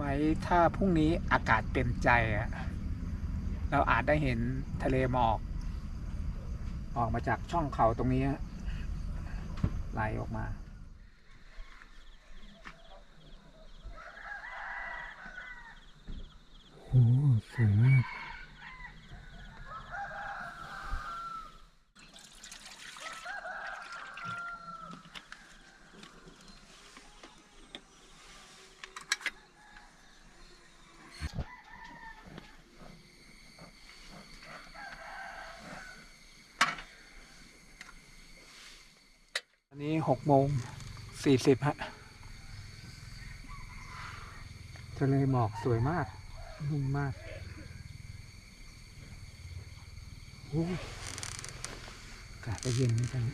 ไว้ถ้าพรุ่งนี้อากาศเป็นใจอะเราอาจได้เห็นทะเลหมอก ออกมาจากช่องเขาตรงนี้ไหลออกมาโอ้สวยมาก หกโมงสี่สิบฮะทะเลหมอกสวยมากนุ่มมากโอ้อากาศเย็นเหมือนกัน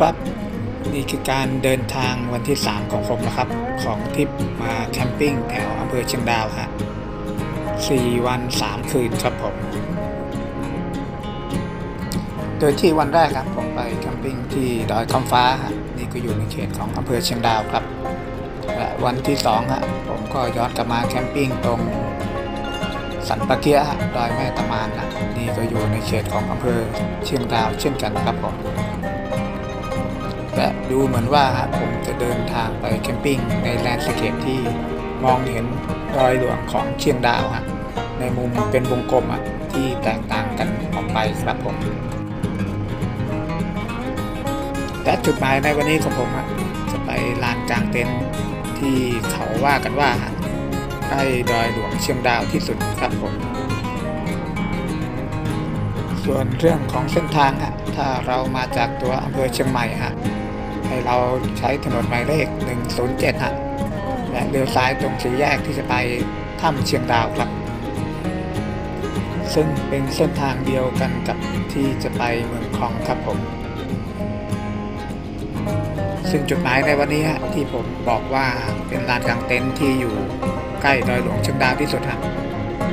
ครับ นี่คือการเดินทางวันที่ 3 ของผมนะครับ ของทริปมาแคมปิ้งแถวอำเภอเชียงดาวฮะ4วัน 3 คืนครับผม โดยที่วันแรกครับผมไปแคมปิ้งที่ดอยคำฟ้าฮะนี่ก็อยู่ในเขตของอำเภอเชียงดาวครับและวันที่2ฮะผมก็ย้อนกลับมาแคมปิ้งตรงสันปะเกียะฮะดอยแม่ตะมานนะนี่ก็อยู่ในเขตของอำเภอเชียงดาวเช่นกันครับผม ดูเหมือนว่าผมจะเดินทางไปแคมปิ้งในแลนด์สเคปที่มองเห็นดอยหลวงของเชียงดาวฮะในมุมเป็นวงกลมอะที่แตกต่างกันออกไปครับผมและจุดหมายในวันนี้ของผมอะจะไปลานกลางเต็นท์ที่เขาว่ากันว่าใกล้ดอยหลวงเชียงดาวที่สุดครับผม ส่วนเรื่องของเส้นทางฮะถ้าเรามาจากตัวอำเภอเชียงใหม่ฮะ ให้เราใช้ถนนหมายเลข 107ฮะและเลี้ยวซ้ายตรงสี่แยกที่จะไปถ้ำเชียงดาวครับ ซึ่งเป็นเส้นทางเดียวกันกับที่จะไปเมืองคลองครับผม ซึ่งจุดหมายในวันนี้ฮะที่ผมบอกว่าเป็นลานกลางเต็นท์ที่อยู่ใกล้ดอยหลวงเชียงดาวที่สุดฮะ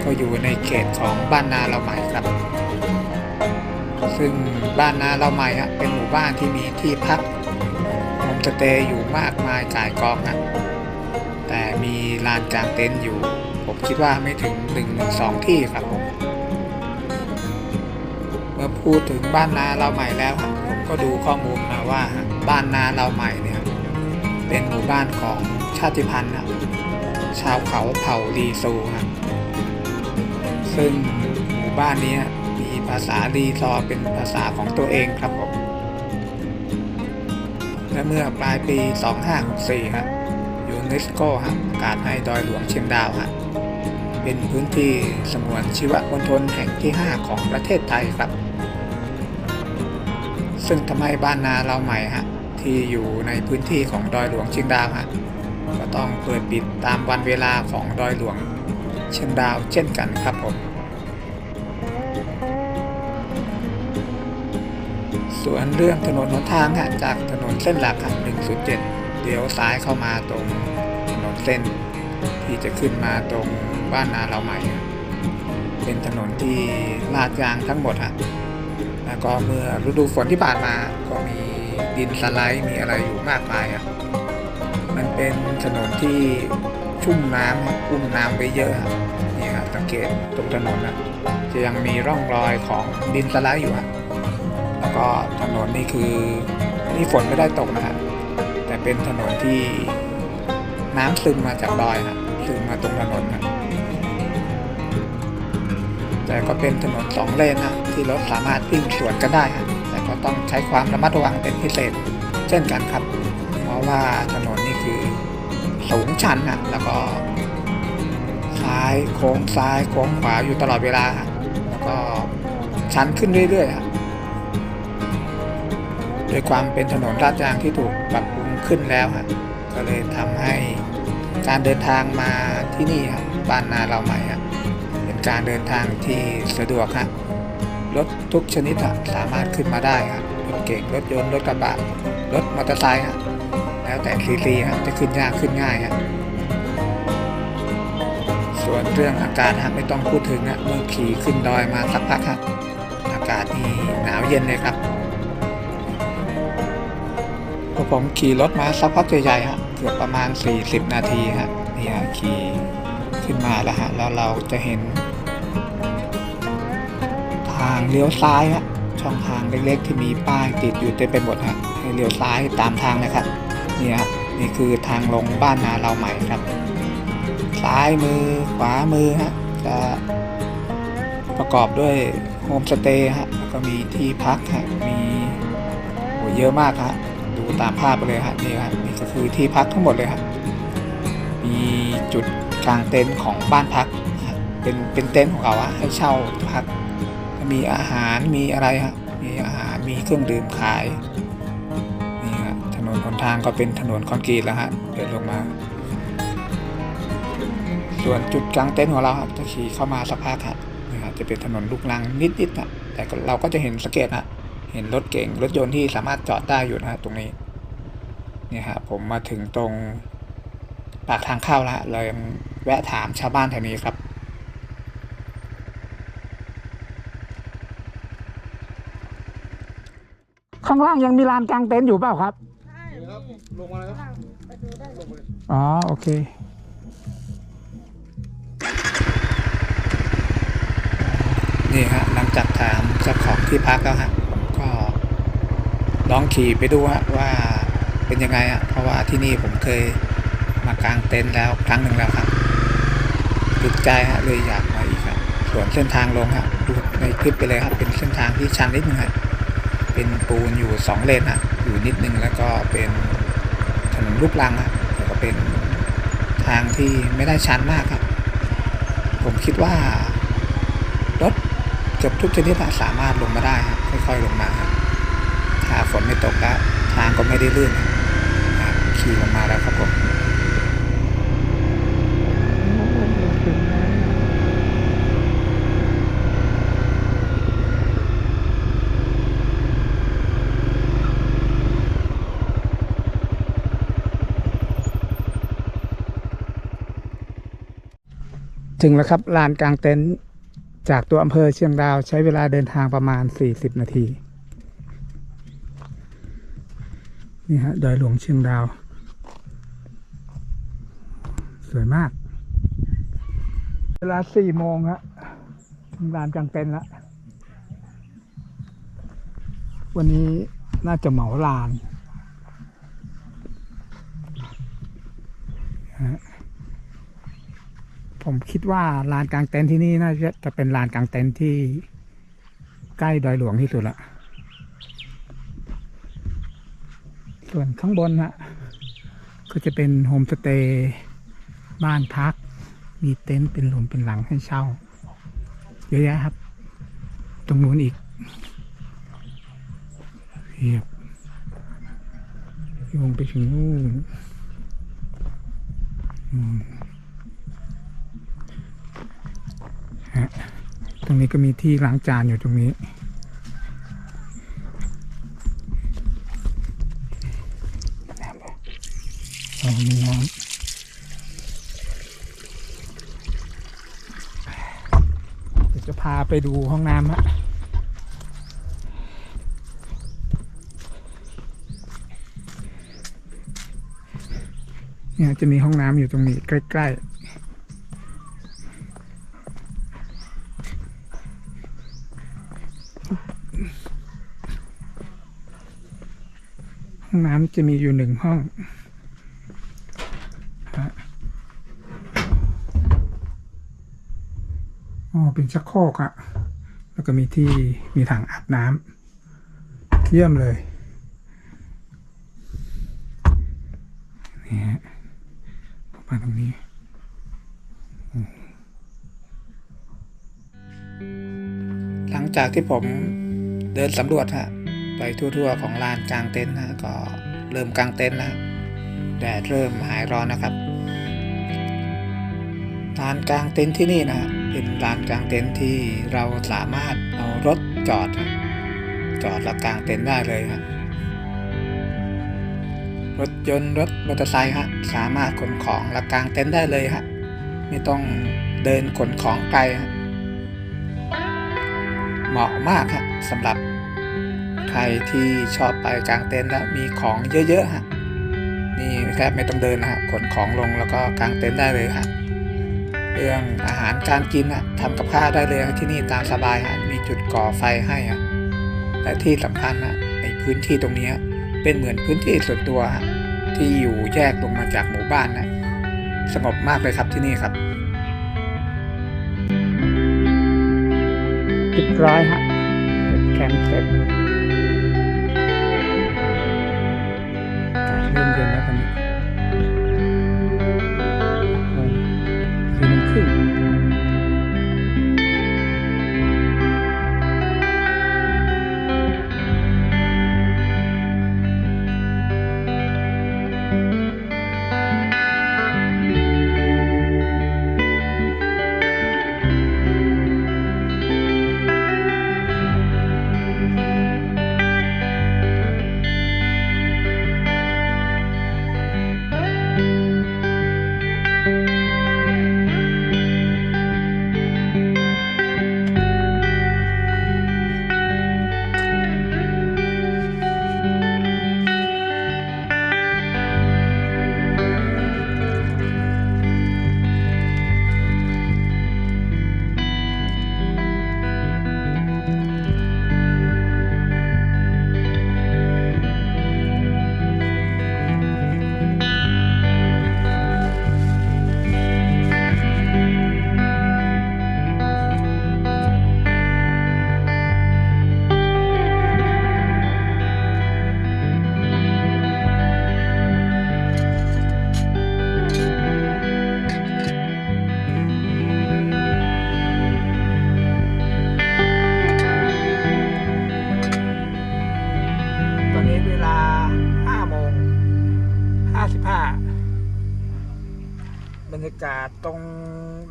ก็อยู่ในเขตของบ้านนาเราใหม่ครับ ซึ่งบ้านนาเราใหม่ฮะเป็นหมู่บ้านที่มีที่พัก สเตย์อยู่มากมายก่ายกองฮะแต่มีลานกลางเต็นท์อยู่ ผมคิดว่าไม่ถึง1นงสองที่ครับผม เมื่อพูดถึงบ้านนาเราใหม่แล้วผมก็ดูข้อมูลมาว่าบ้านนาเราใหม่เนี่ยเป็นหมู่บ้านของชาติพันธุ์ฮะชาวเขาเผ่าลีซูฮะซึ่งหมู่บ้านนี้มีภาษาลีซอเป็นภาษาของตัวเองครับผม และเมื่อปลายปี 2564ฮะยูเนสโกฮะประกาศให้ดอยหลวงเชียงดาวฮะเป็นพื้นที่สงวนชีวมณฑลแห่งที่ 5 ของประเทศไทยครับ ซึ่งทำให้บ้านนาเราใหม่ฮะที่อยู่ในพื้นที่ของดอยหลวงเชียงดาวฮะก็ต้องเปิดปิดตามวันเวลาของดอยหลวงเชียงดาวเช่นกันครับผม ส่วนเรื่องถนนหนทางฮะจากถนนเส้นหลักครับ107เลี้ยวซ้ายเข้ามาตรงถนนเส้น ที่จะขึ้นมาตรงบ้านนาเราใหม่ เป็นถนนที่ลาดยางทั้งหมดฮะแล้วก็เมื่อฤดูฝนที่ผ่านมาก็มีดินสไลด์มีอะไรอยู่มากมายอะมันเป็นถนนที่ชุ่มน้ำฮะอุ้มน้ำไว้เยอะนี่ครับสังเกตตรงถนนนะจะยังมีร่องรอยของดินสไลด์อยู่ฮะ ก็ถนนนี่คือนี่ฝนไม่ได้ตกนะฮะแต่เป็นถนนที่น้ำซึมมาจากดอยฮะซึมมาตรงถนนนะแต่ก็เป็นถนนสองเลนฮะที่รถสามารถวิ่งสวนกันได้ฮะแต่ก็ต้องใช้ความระมัดระวังเป็นพิเศษ เช่นกันครับ เพราะว่าถนนนี่คือสูงชันนะแล้วก็ซ้ายโค้งซ้ายโค้งขวาอยู่ตลอดเวลาแล้วก็ชันขึ้นเรื่อยๆ ฮะด้วยความเป็นถนนลาดยางที่ถูกปรับปรุงขึ้นแล้วฮะก็เลยทำให้การเดินทางมาที่นี่ครับบ้านนาเราใหม่ฮะเป็นการเดินทางที่สะดวกฮะรถทุกชนิดฮะสามารถขึ้นมาได้ฮะรถเก่งรถยนต์รถกระบะรถมอเตอร์ไซค์ฮะแล้วแต่ซีซีฮะจะขึ้นยากขึ้นง่ายฮะส่วนเรื่องอากาศฮะไม่ต้องพูดถึงนะเมื่อขี่ขึ้นดอยมาสักพักครับอากาศนี่หนาวเย็นเลยครับ ผมขี่รถมาสักพักใหญ่ๆฮะเกือบประมาณ 40 นาทีฮะนี่ฮะขี่ขึ้นมาแล้วฮะแล้วเราจะเห็น ทางเลี้ยวซ้ายฮะช่องทางเล็กๆ ที่มีป้ายติดอยู่เต็มไปหมดฮะให้เลี้ยวซ้ายตามทางนะครับนี่ฮะนี่คือทางลงบ้านนาเราใหม่ครับ ซ้ายมือขวามือฮะจะประกอบด้วยโฮมสเตย์ฮะก็มีที่พักฮะมีโหเยอะมากฮะ ตามภาพไปเลยฮะนี่ฮะนี่ก็คือที่พักทั้งหมดเลยฮะมีจุดกลางเต็นท์ของบ้านพักเป็นเป็นเต็นท์ของเราฮะให้เช่าพัก มีอาหารมีอะไรฮะมีอาหารมีเครื่องดื่มขายนี่ฮะถนนหนทางก็เป็นถนนคอนกรีตแล้วฮะเดินลงมา ส่วนจุดกลางเต็นท์ของเราครับจะขี่เข้ามาสักพักครับนี่ครับจะเป็นถนนลูกลังนิดๆนะแต่เราก็จะเห็นสงเกตนะ ห็นรถเก่งรถยนต์ที่สามารถจอดได้อยู่นะฮะตรงนี้เนี่ยฮะผมมาถึงตรงปากทางเข้าแล้วฮะเลยแวะถามชาวบ้านแถวนี้ครับ ข้างล่างยังมีลานกลางเต็นท์อยู่เปล่าครับครับลงมาเลยครับอ๋อ โอเคนี่ฮะหลังจากถามเจ้าของที่พักแล้วฮะผมก็ ลองขี่ไปดูว่าเป็นยังไงฮะเพราะว่าที่นี่ผมเคยมากางเต็นท์แล้วครั้งหนึ่งแล้วครับติดใจฮะเลยอยากมาอีกครับส่วนเส้นทางลงฮะดูในคลิปไปเลยครับเป็นเส้นทางที่ชันนิดนึงฮะเป็นปูนอยู่สองเลนฮะอยู่นิดนึงแล้วก็เป็นถนนลูกรังฮะแล้วก็เป็นทางที่ไม่ได้ชันมากครับ ผมคิดว่ารถเกือบทุกชนิดสามารถลงมาได้ค่อยๆลงมาครับ ถ้าฝนไม่ตกแล้วทางก็ไม่ได้ลื่นนะขี่ลงมาแล้วครับผมถึงแล้วครับลานกลางเต็นท์จากตัวอำเภอเชียงดาวใช้เวลาเดินทางประมาณ 40 นาที นี่ฮะดอยหลวงเชียงดาว สวยมาก เวลา4โมงฮะถึงลานกลางเต็นท์แล้ววันนี้น่าจะเหมาลานผมคิดว่าลานกลางเต็นท์ที่นี่น่าจะจะเป็นลานกลางเต็นท์ที่ใกล้ดอยหลวงที่สุดละ ส่วนข้างบนฮะก็จะเป็นโฮมสเตย์บ้านพัก มีเต็นท์เป็นหลุมเป็นหลังให้เช่า เยอะแยะครับ ตรงนู้นอีกเพียบโยงไปถึงนู่นฮะตรงนี้ก็มีที่ล้างจานอยู่ตรงนี้ อ๋อมีน้ำเดี๋ยวจะพาไปดูห้องน้ำฮะเนี่ยจะมีห้องน้ำอยู่ตรงนี้ใกล้ ๆห้องน้ำจะมีอยู่หนึ่งห้องฮะอ๋อ เป็นชักโครกอะแล้วก็มีที่มีถังอาบน้ำเยี่ยมเลยนี่ฮะมาตรงนี้หลังจากที่ผมเดินสำรวจฮะไปทั่วๆของลานกลางเต็นท์นะก็เริ่มกลางเต็นท์นะแดดเริ่มหายร้อนนะครับ ลานกลางเต็นท์ที่นี่นะเป็นลานกลางเต็นท์ที่เราสามารถเอารถจอด จอดแล้วกลางเต็นท์ได้เลยฮะรถยนต์รถมอเตอร์ไซค์ฮะสามารถขนของและกลางเต็นท์ได้เลยฮะไม่ต้องเดินขนของไกลฮะเหมาะมากฮะสำหรับใครที่ชอบไปกลางเต็นท์แล้วมีของเยอะๆฮะนี่แทบไม่ต้องเดินนะฮะขนของลงแล้วก็กลางเต็นท์ได้เลยฮะ เรื่องอาหารการกินฮะทำกับข้าวได้เลยที่นี่ตามสบายฮะมีจุดก่อไฟให้ฮะและที่สำคัญฮะในพื้นที่ตรงนี้เป็นเหมือนพื้นที่ส่วนตัวที่อยู่แยกลงมาจากหมู่บ้านนะสงบมากเลยครับที่นี่ครับเรียบร้อยฮะแคมป์เสร็จกาศเริ่มเย็นแล้วตอนนี้ บรรยากาศตรง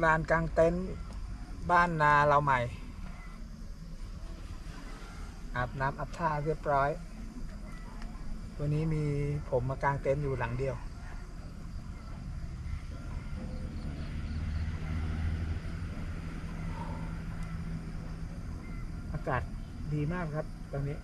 ลานกลางเต็นท์บ้านนาเราใหม่ อาบน้ำอาบท่าเรียบร้อย วันนี้มีผมมากางเต็นท์อยู่หลังเดียว อากาศดีมากครับตอนนี้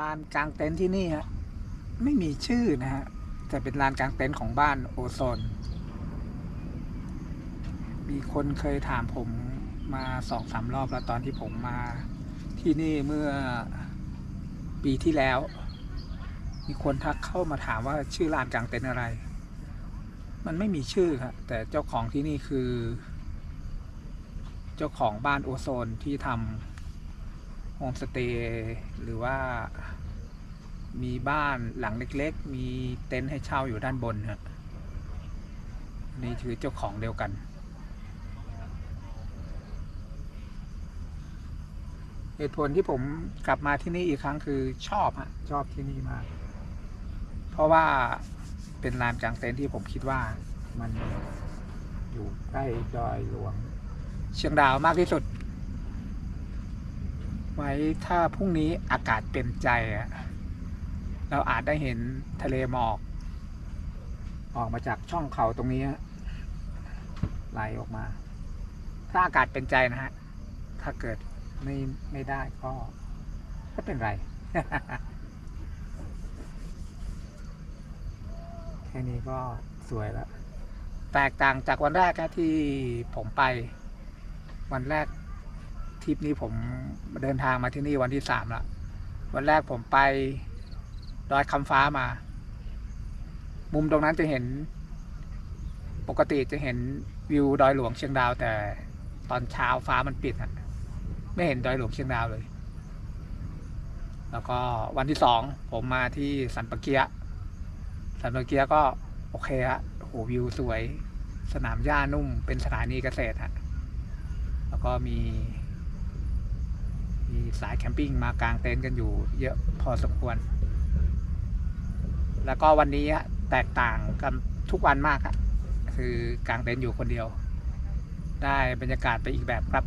ลานกลางเต็นท์ที่นี่ฮะไม่มีชื่อนะฮะแต่เป็นลานกลางเต็นท์ของบ้านโอโซน มีคนเคยถามผมมาสองสามรอบแล้วตอนที่ผมมาที่นี่เมื่อปีที่แล้ว มีคนทักเข้ามาถามว่าชื่อลานกลางเต็นท์อะไร มันไม่มีชื่อครับแต่เจ้าของที่นี่คือ เจ้าของบ้านโอโซนที่ทำ มสเตย์หรือว่ามีบ้านหลังเล็กๆ มีเต็นท์ให้เช่าอยู่ด้านบนฮะนี่คือเจ้าของเดียวกัน เหตุผลที่ผมกลับมาที่นี่อีกครั้งคือชอบฮะชอบที่นี่มาก เพราะว่าเป็นลานกลางเต็นท์ที่ผมคิดว่ามันอยู่ใกล้ดอยหลวง เชียงดาวมากที่สุด ว้ถ้าพรุ่งนี้อากาศเป็นใจอะเราอาจได้เห็นทะเลหมอก ออกมาจากช่องเขาตรงนี้ไหลออกมา ถ้าอากาศเป็นใจนะฮะ ถ้าเกิดไม่ไม่ได้ก็ไม่เป็นไร แค่นี้ก็สวยแล้ว แตกต่างจากวันแรกนะที่ผมไป วันแรก ทริปนี้ผมเดินทางมาที่นี่วันที่สามละวันแรกผมไปดอยคำฟ้ามา มุมตรงนั้นจะเห็น ปกติจะเห็นวิวดอยหลวงเชียงดาว แต่ตอนเช้าฟ้ามันปิดอะไม่เห็นดอยหลวงเชียงดาวเลย แล้วก็วันที่สองผมมาที่สันปะเกียสันปะเกียก็โอเคฮะโหวิวสวย สนามหญ้านุ่มเป็นสถานีเกษตรฮะแล้วก็มี มีสายแคมปิ้งมากางเต็นท์กันอยู่เยอะพอสมควร แล้วก็วันนี้แตกต่างกันทุกวันมากคือกางเต็นท์อยู่คนเดียว ได้บรรยากาศไปอีกแบบครับ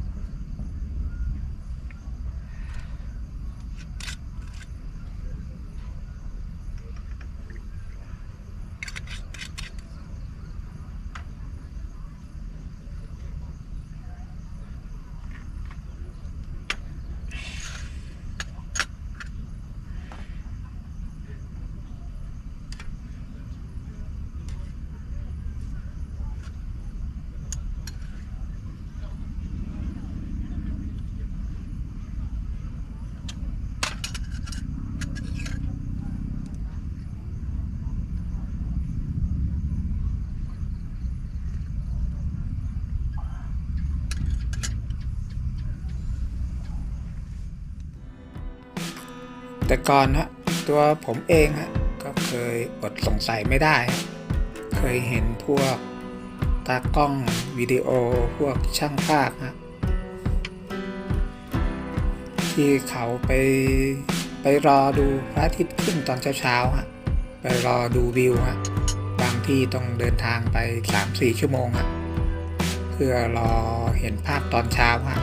แต่ก่อนฮะตัวผมเองฮะก็เคยอดสงสัยไม่ได้ เคยเห็นพวกตากล้องวิดีโอพวกช่างภาพฮะที่เขาไปไปรอดูพระอาทิตย์ขึ้นตอนเช้าๆฮะไปรอดูวิวฮะบางที่ต้องเดินทางไป 3-4 ชั่วโมงฮะเพื่อรอเห็นภาพตอนเช้าฮะ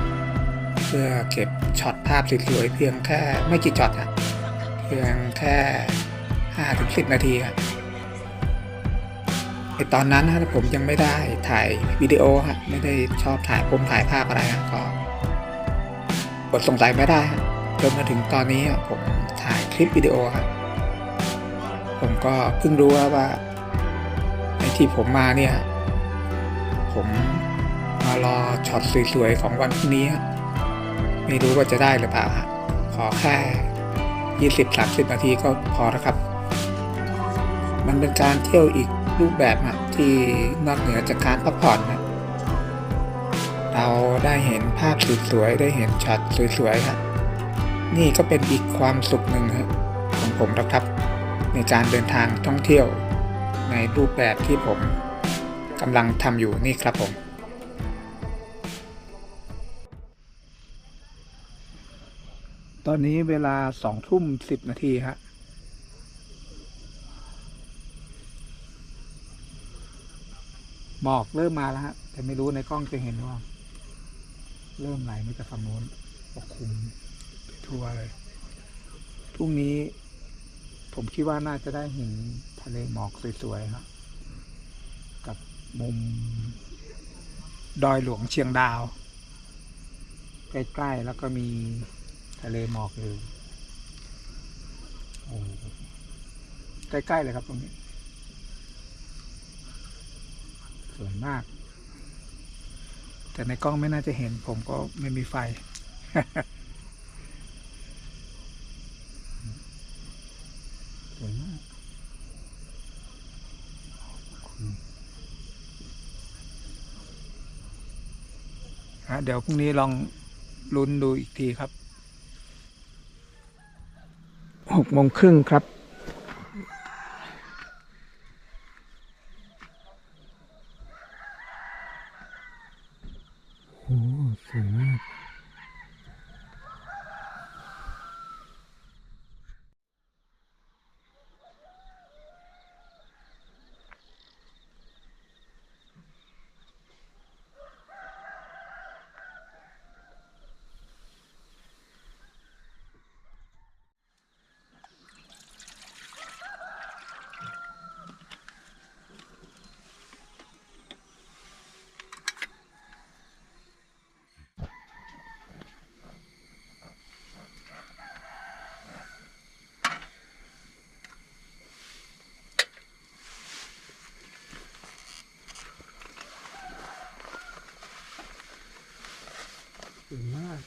เพื่อเก็บช็อตภาพสวยๆเพียงแค่ไม่กี่ช็อตฮะ พียงแค่ห้าถึงสิบนาทีครับไอตอนนั้นนะผมยังไม่ได้ถ่ายวิดีโอฮะไม่ได้ชอบถ่ายผมถ่ายภาพอะไรฮะก็กดสงสัยไม่ได้ฮะจนมาถึงตอนนี้ผมถ่ายคลิปวิดีโอฮะผมก็เพิ่งรู้ว่าไอที่ผมมาเนี่ย ผมมารอช็อตสวยๆของวันพรุ่งนี้ ไม่รู้ว่าจะได้หรือเปล่าขอแค่ 20-30 นาทีก็พอแล้วครับ มันเป็นการเที่ยวอีกรูปแบบอะที่นอกเหนือจากการพักผ่อนนะเราได้เห็นภาพสวยๆได้เห็นช็อตสวยๆครับนี่ก็เป็นอีกความสุขหนึ่งครับของผมนะครับ ในการเดินทางท่องเที่ยวในรูปแบบที่ผมกำลังทำอยู่นี่ครับผม ตอนนี้เวลาสองทุ่มสิบนาทีฮะหมอกเริ่มมาแล้วฮะ แต่ไม่รู้ในกล้องจะเห็นว่า เริ่มไหลมาจากฝั่งโน้นปกคลุมไปทั่วเลยพรุ่งนี้ ผมคิดว่าน่าจะได้เห็นทะเลหมอกสวยๆครับกับมุม ดอยหลวงเชียงดาว ใกล้ ๆ แล้วก็มี ทะเลหมอกอยู่ใกล้ ๆ เลยครับตรงนี้ สวยมาก แต่ในกล้องไม่น่าจะเห็น ผมก็ไม่มีไฟ สวยมากฮะเดี๋ยวพรุ่งนี้ลองลุ้นดูอีกทีครับ หกโมงครึ่งครับ สวยมาก สวยมาก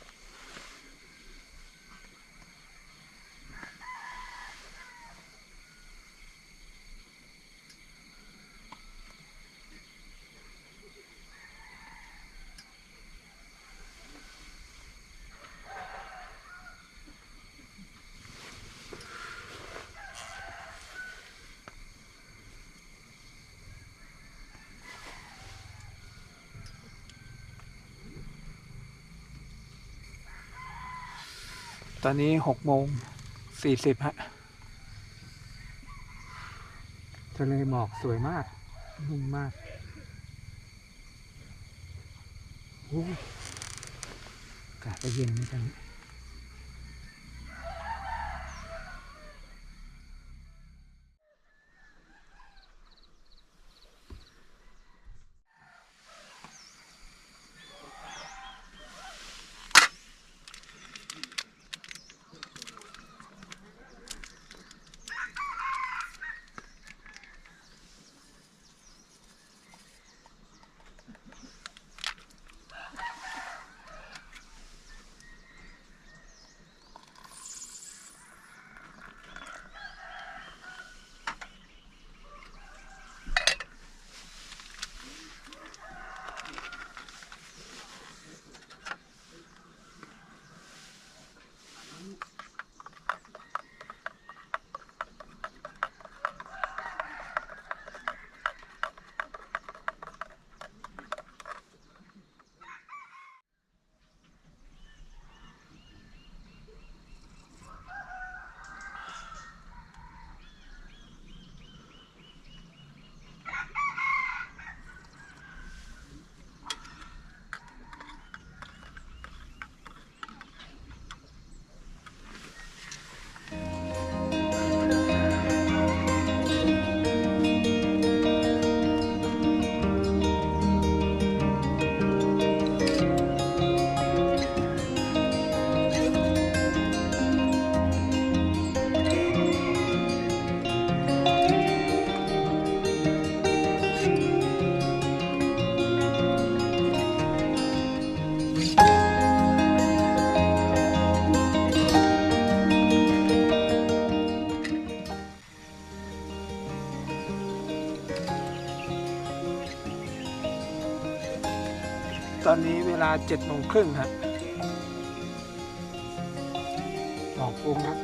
ตอนนี้หกโมงสี่สิบฮะทะเลหมอกสวยมากนุ่มมากโอ้อากาศเย็นเหมือนกัน 7จ็ดโมงครึ่งฮะดอกองครับ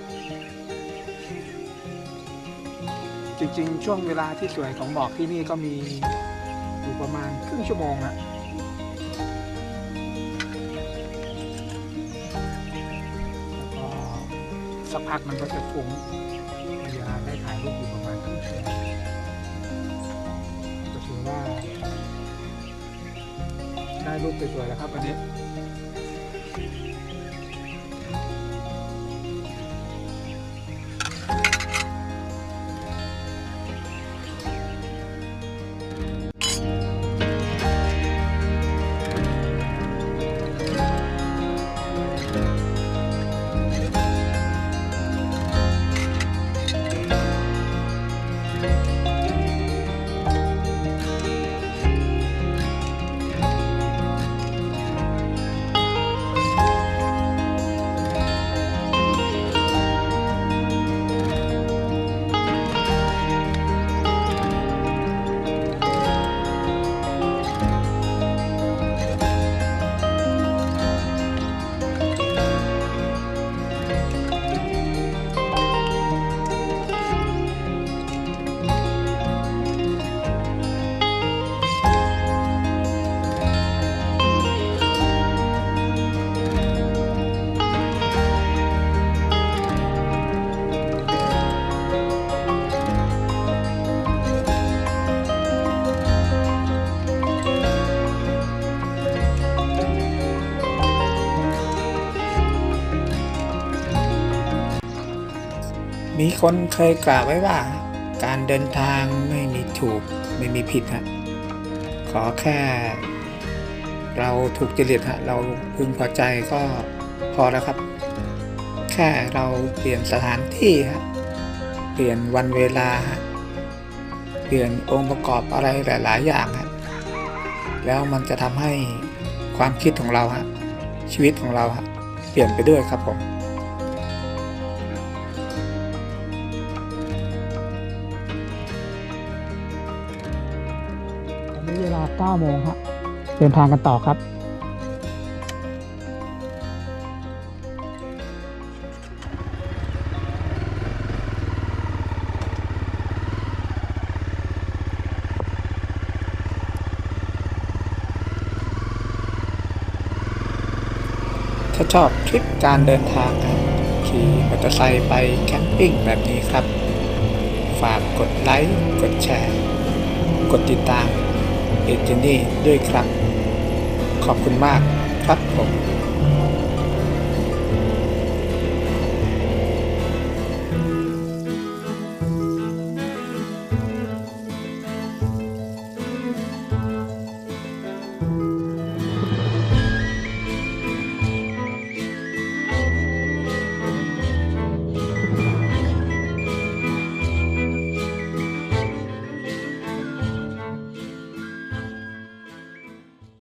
จริงๆ ช่วงเวลาที่สวยของบอกที่นี่ก็มีอยู่ประมาณครึ่งชั่วโมงนะสักพักมันก็จะฟุ้งเวลาได้ถ่ายรูปอยู่ประมาณครึ่งชั่วโมงก็ถือว่า ได้รูปสวยๆแล้วครับวันนี้ มีคนเคยกล่าวไว้ว่า การเดินทางไม่มีถูกไม่มีผิดฮะขอแค่ เราถูกจริตฮะเราพึงพอใจก็พอแล้วครับ แค่เราเปลี่ยนสถานที่ฮะเปลี่ยนวันเวลาฮะเปลี่ยนองค์ประกอบอะไรหลาย ๆ อย่างฮะแล้วมันจะทำให้ความคิดของเราฮะชีวิตของเราฮะเปลี่ยนไปด้วยครับผม 9โมงครับเดินทางกันต่อครับ ถ้าชอบคลิปการเดินทางขี่มอเตอร์ไซค์ไปแคมปิ้งแบบนี้ครับ ฝากกดไลค์ กดแชร์ กดติดตาม เอเจนนี่ด้วยครับ ขอบคุณมากครับผม